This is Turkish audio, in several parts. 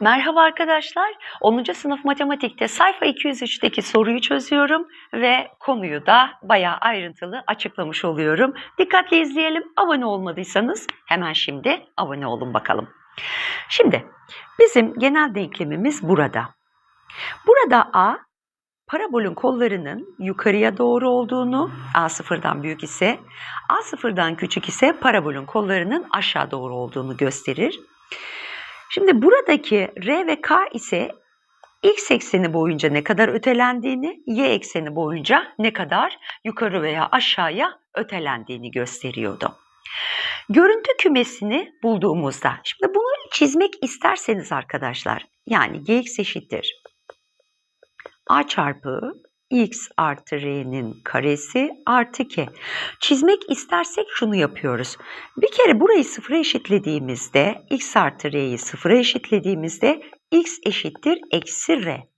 Merhaba arkadaşlar. 10. sınıf matematikte sayfa 203'teki soruyu çözüyorum ve konuyu da bayağı ayrıntılı açıklamış oluyorum. Dikkatli izleyelim. Abone olmadıysanız hemen şimdi abone olun bakalım. Şimdi bizim genel denklemimiz burada. Burada A parabolün kollarının yukarıya doğru olduğunu, A sıfırdan büyük ise, A sıfırdan küçük ise parabolün kollarının aşağı doğru olduğunu gösterir. Şimdi buradaki R ve K ise x ekseni boyunca ne kadar ötelendiğini, y ekseni boyunca ne kadar yukarı veya aşağıya ötelendiğini gösteriyordu. Görüntü kümesini bulduğumuzda, şimdi bunu çizmek isterseniz arkadaşlar, yani gx eşittir a çarpı x artı r'nin karesi artı k. Çizmek istersek şunu yapıyoruz. Bir kere burayı sıfıra eşitlediğimizde, x artı r'yi sıfıra eşitlediğimizde x eşittir eksi r.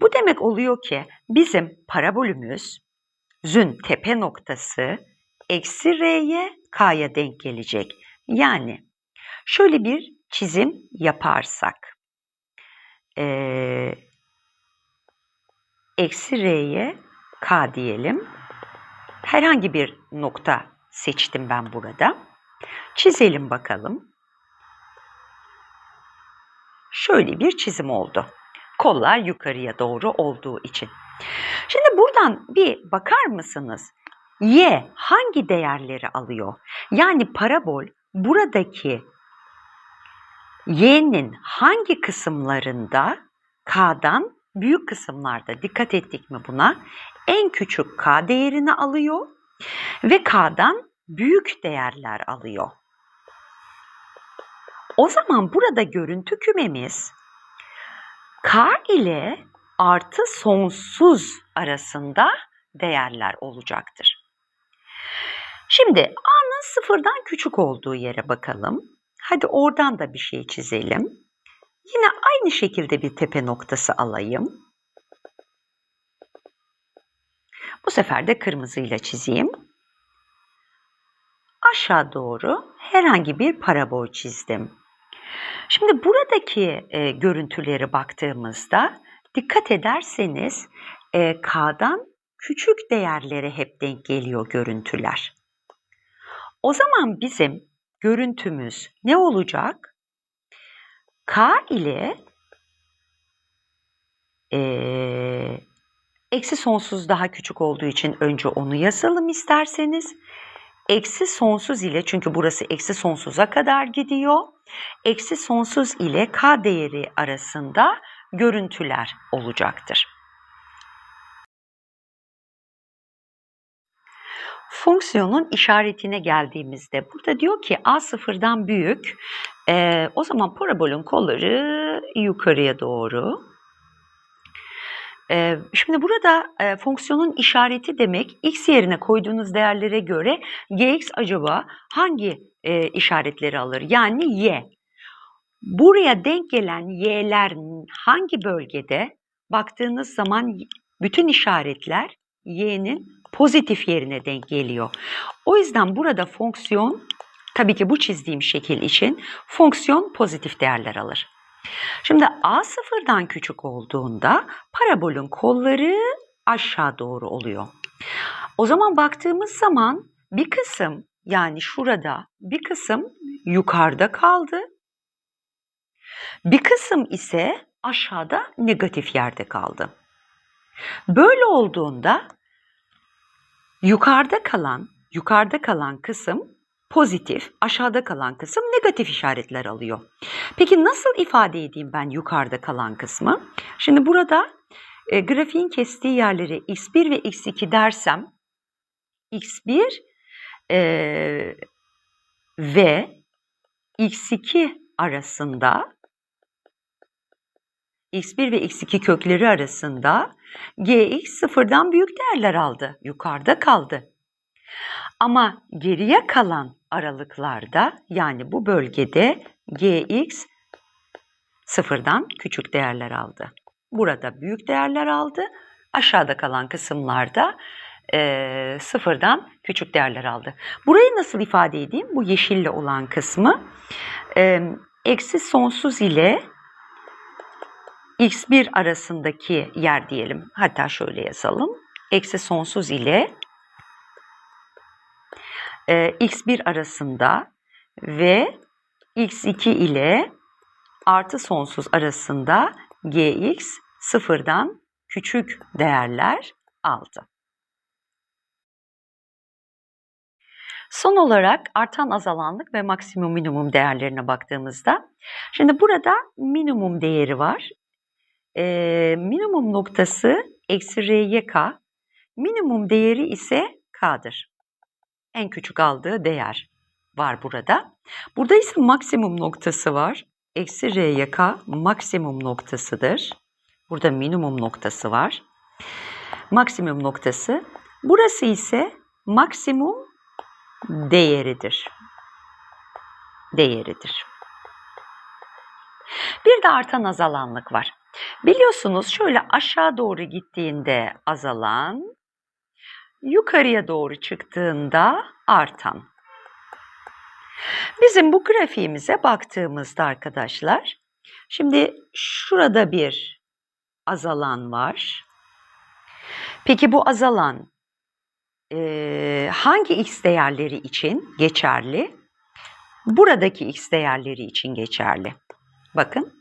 Bu demek oluyor ki bizim parabolümüz zün tepe noktası eksi r'ye k'ya denk gelecek. Yani şöyle bir çizim yaparsak. Ee, eksi r'ye k diyelim. Herhangi bir nokta seçtim ben burada. Çizelim bakalım. Şöyle bir çizim oldu. Kollar yukarıya doğru olduğu için. Şimdi buradan bir bakar mısınız? Y hangi değerleri alıyor? Yani parabol buradaki y'nin hangi kısımlarında k'dan büyük kısımlarda dikkat ettik mi buna? En küçük k değerini alıyor ve k'dan büyük değerler alıyor. O zaman burada görüntü kümemiz k ile artı sonsuz arasında değerler olacaktır. Şimdi a'nın sıfırdan küçük olduğu yere bakalım. Hadi oradan da bir şey çizelim. Yine aynı şekilde bir tepe noktası alayım. Bu sefer de kırmızıyla çizeyim. Aşağı doğru herhangi bir parabol çizdim. Şimdi buradaki e, görüntüleri baktığımızda dikkat ederseniz e, K'dan küçük değerlere hep denk geliyor görüntüler. O zaman bizim görüntümüz ne olacak? K ile e, eksi sonsuz daha küçük olduğu için önce onu yazalım isterseniz. Eksi sonsuz ile çünkü burası eksi sonsuza kadar gidiyor. Eksi sonsuz ile k değeri arasında görüntüler olacaktır. Fonksiyonun işaretine geldiğimizde burada diyor ki a sıfırdan büyük. E, o zaman parabolün kolları yukarıya doğru. Şimdi burada e, fonksiyonun işareti demek x yerine koyduğunuz değerlere göre gx acaba hangi e, işaretleri alır? Yani y. Buraya denk gelen y'ler hangi bölgede baktığınız zaman bütün işaretler y'nin pozitif yerine denk geliyor. O yüzden burada fonksiyon tabii ki bu çizdiğim şekil için fonksiyon pozitif değerler alır. Şimdi a sıfırdan küçük olduğunda parabolün kolları aşağı doğru oluyor. O zaman baktığımız zaman bir kısım yani şurada bir kısım yukarıda kaldı. Bir kısım ise aşağıda negatif yerde kaldı. Böyle olduğunda yukarıda kalan yukarıda kalan kısım pozitif, aşağıda kalan kısım negatif işaretler alıyor. Peki nasıl ifade edeyim ben yukarıda kalan kısmı? Şimdi burada e, grafiğin kestiği yerleri x1 ve x2 dersem x1 e, ve x2 arasında x1 ve x2 kökleri arasında gx sıfırdan büyük değerler aldı. Yukarıda kaldı. Ama geriye kalan aralıklarda yani bu bölgede gx sıfırdan küçük değerler aldı. Burada büyük değerler aldı. Aşağıda kalan kısımlarda e, sıfırdan küçük değerler aldı. Burayı nasıl ifade edeyim? Bu yeşille olan kısmı e, eksi sonsuz ile x1 arasındaki yer diyelim. Hatta şöyle yazalım. Eksi sonsuz ile e, x1 arasında ve x2 ile artı sonsuz arasında gx sıfırdan küçük değerler aldı. Son olarak artan azalanlık ve maksimum minimum değerlerine baktığımızda, şimdi burada minimum değeri var. Ee, minimum noktası eksi ryk, minimum değeri ise k'dır. En küçük aldığı değer var burada. Burada ise maksimum noktası var. Eksi ryk maksimum noktasıdır. Burada minimum noktası var. Maksimum noktası. Burası ise maksimum değeridir. Değeridir. Bir de artan azalanlık var. Biliyorsunuz şöyle aşağı doğru gittiğinde azalan, yukarıya doğru çıktığında artan. Bizim bu grafiğimize baktığımızda arkadaşlar, şimdi şurada bir azalan var. Peki bu azalan e, hangi x değerleri için geçerli? Buradaki x değerleri için geçerli. Bakın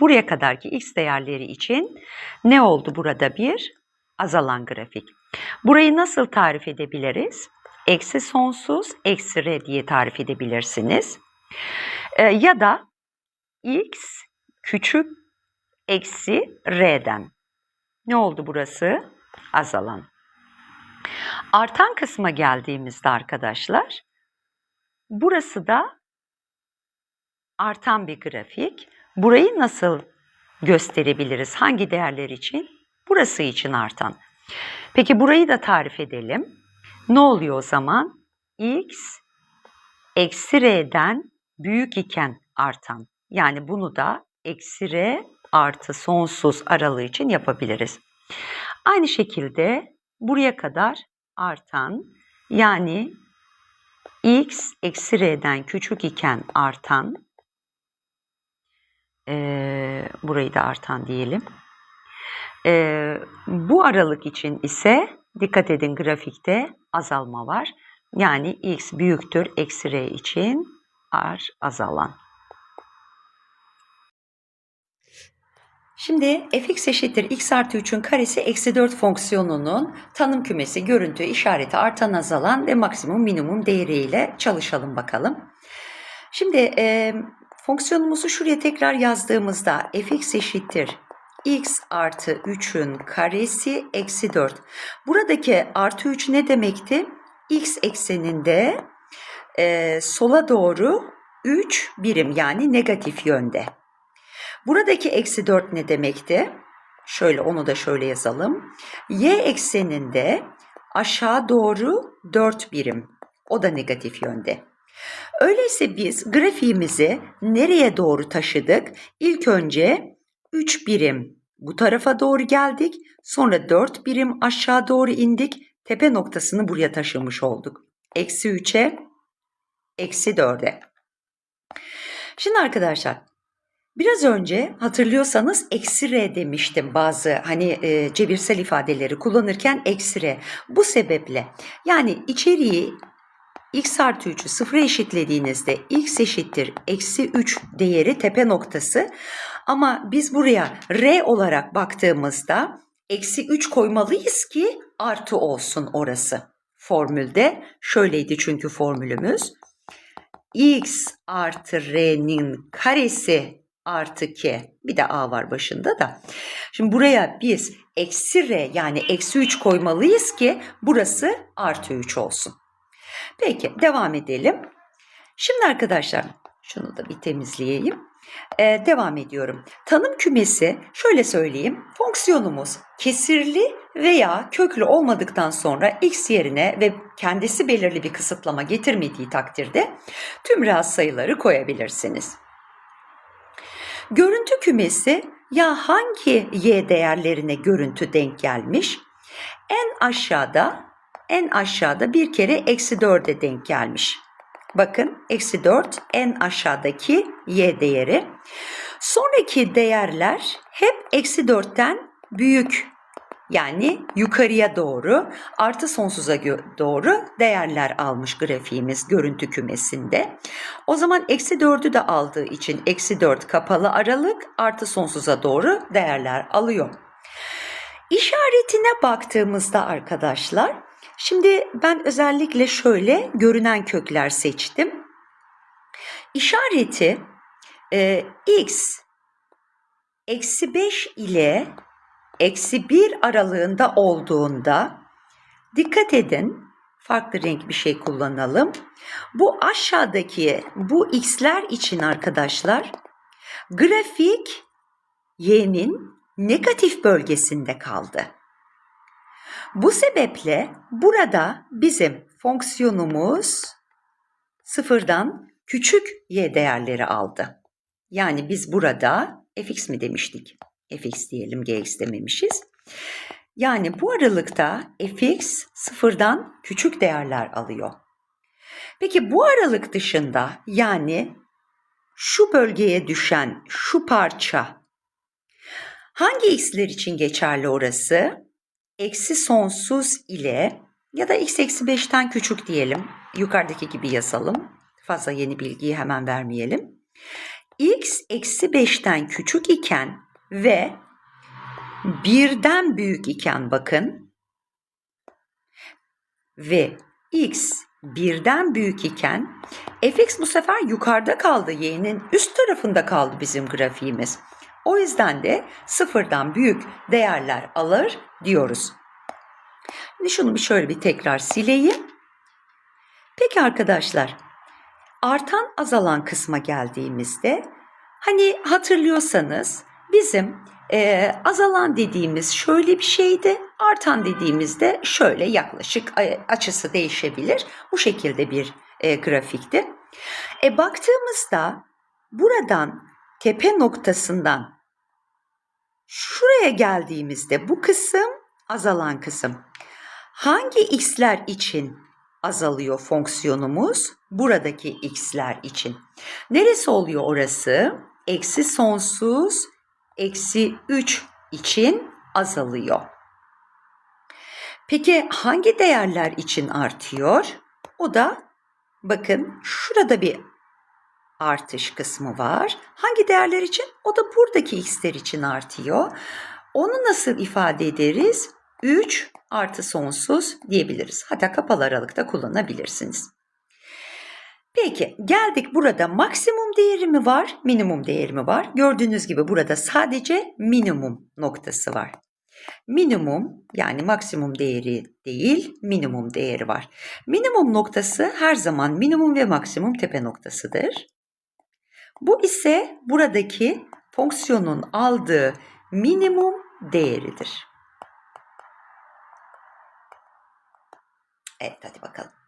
buraya kadarki x değerleri için ne oldu burada bir? Azalan grafik. Burayı nasıl tarif edebiliriz? Eksi sonsuz, eksi r diye tarif edebilirsiniz. E, ya da x küçük eksi r'den. Ne oldu burası? Azalan. Artan kısma geldiğimizde arkadaşlar, burası da artan bir grafik. Burayı nasıl gösterebiliriz? Hangi değerler için? Burası için artan. Peki burayı da tarif edelim. Ne oluyor o zaman? x eksi r'den büyük iken artan. Yani bunu da eksi r artı sonsuz aralığı için yapabiliriz. Aynı şekilde buraya kadar artan yani x eksi r'den küçük iken artan e, burayı da artan diyelim. E, bu aralık için ise dikkat edin grafikte azalma var. Yani x büyüktür eksi r için r azalan. Şimdi fx eşittir x artı 3'ün karesi eksi 4 fonksiyonunun tanım kümesi, görüntü, işareti artan azalan ve maksimum minimum değeriyle çalışalım bakalım. Şimdi e, fonksiyonumuzu şuraya tekrar yazdığımızda fx eşittir x artı 3'ün karesi eksi 4. Buradaki artı 3 ne demekti? x ekseninde e, sola doğru 3 birim yani negatif yönde. Buradaki eksi 4 ne demekti? Şöyle onu da şöyle yazalım. Y ekseninde aşağı doğru 4 birim. O da negatif yönde. Öyleyse biz grafiğimizi nereye doğru taşıdık? İlk önce 3 birim bu tarafa doğru geldik. Sonra 4 birim aşağı doğru indik. Tepe noktasını buraya taşımış olduk. Eksi 3'e, eksi 4'e. Şimdi arkadaşlar Biraz önce hatırlıyorsanız eksi r demiştim bazı hani e, cebirsel ifadeleri kullanırken eksi r. Bu sebeple yani içeriği x artı 3'ü sıfıra eşitlediğinizde x eşittir eksi 3 değeri tepe noktası. Ama biz buraya r olarak baktığımızda eksi 3 koymalıyız ki artı olsun orası. Formülde şöyleydi çünkü formülümüz. x artı r'nin karesi artı k bir de a var başında da. Şimdi buraya biz eksi r yani eksi 3 koymalıyız ki burası artı 3 olsun. Peki devam edelim. Şimdi arkadaşlar şunu da bir temizleyeyim. Ee, devam ediyorum. Tanım kümesi şöyle söyleyeyim. Fonksiyonumuz kesirli veya köklü olmadıktan sonra x yerine ve kendisi belirli bir kısıtlama getirmediği takdirde tüm reel sayıları koyabilirsiniz. Görüntü kümesi ya hangi y değerlerine görüntü denk gelmiş? En aşağıda en aşağıda bir kere eksi 4'e denk gelmiş. Bakın eksi 4 en aşağıdaki y değeri. Sonraki değerler hep eksi 4'ten büyük. Yani yukarıya doğru artı sonsuza doğru değerler almış grafiğimiz görüntü kümesinde. O zaman eksi 4'ü de aldığı için eksi 4 kapalı aralık artı sonsuza doğru değerler alıyor. İşaretine baktığımızda arkadaşlar, şimdi ben özellikle şöyle görünen kökler seçtim. İşareti e, x eksi 5 ile eksi 1 aralığında olduğunda dikkat edin farklı renk bir şey kullanalım. Bu aşağıdaki bu x'ler için arkadaşlar grafik y'nin negatif bölgesinde kaldı. Bu sebeple burada bizim fonksiyonumuz sıfırdan küçük y değerleri aldı. Yani biz burada fx mi demiştik? fx diyelim gx dememişiz. Yani bu aralıkta fx sıfırdan küçük değerler alıyor. Peki bu aralık dışında yani şu bölgeye düşen şu parça hangi x'ler için geçerli orası? Eksi sonsuz ile ya da x eksi 5'ten küçük diyelim. Yukarıdaki gibi yazalım. Fazla yeni bilgiyi hemen vermeyelim. x eksi 5'ten küçük iken ve birden büyük iken bakın ve x birden büyük iken fx bu sefer yukarıda kaldı. y'nin üst tarafında kaldı bizim grafiğimiz. O yüzden de sıfırdan büyük değerler alır diyoruz. Şimdi şunu bir şöyle bir tekrar sileyim. Peki arkadaşlar, artan azalan kısma geldiğimizde hani hatırlıyorsanız bizim e, azalan dediğimiz şöyle bir şeydi, artan dediğimizde şöyle yaklaşık e, açısı değişebilir. Bu şekilde bir e, grafikti. E, baktığımızda buradan tepe noktasından şuraya geldiğimizde bu kısım azalan kısım. Hangi x'ler için azalıyor fonksiyonumuz? Buradaki x'ler için. Neresi oluyor orası? Eksi sonsuz, eksi 3 için azalıyor. Peki hangi değerler için artıyor? O da bakın şurada bir artış kısmı var. Hangi değerler için? O da buradaki x'ler için artıyor. Onu nasıl ifade ederiz? 3 artı sonsuz diyebiliriz. Hatta kapalı aralıkta kullanabilirsiniz. Peki geldik burada maksimum değeri mi var, minimum değeri mi var? Gördüğünüz gibi burada sadece minimum noktası var. Minimum yani maksimum değeri değil minimum değeri var. Minimum noktası her zaman minimum ve maksimum tepe noktasıdır. Bu ise buradaki fonksiyonun aldığı minimum değeridir. Evet hadi bakalım.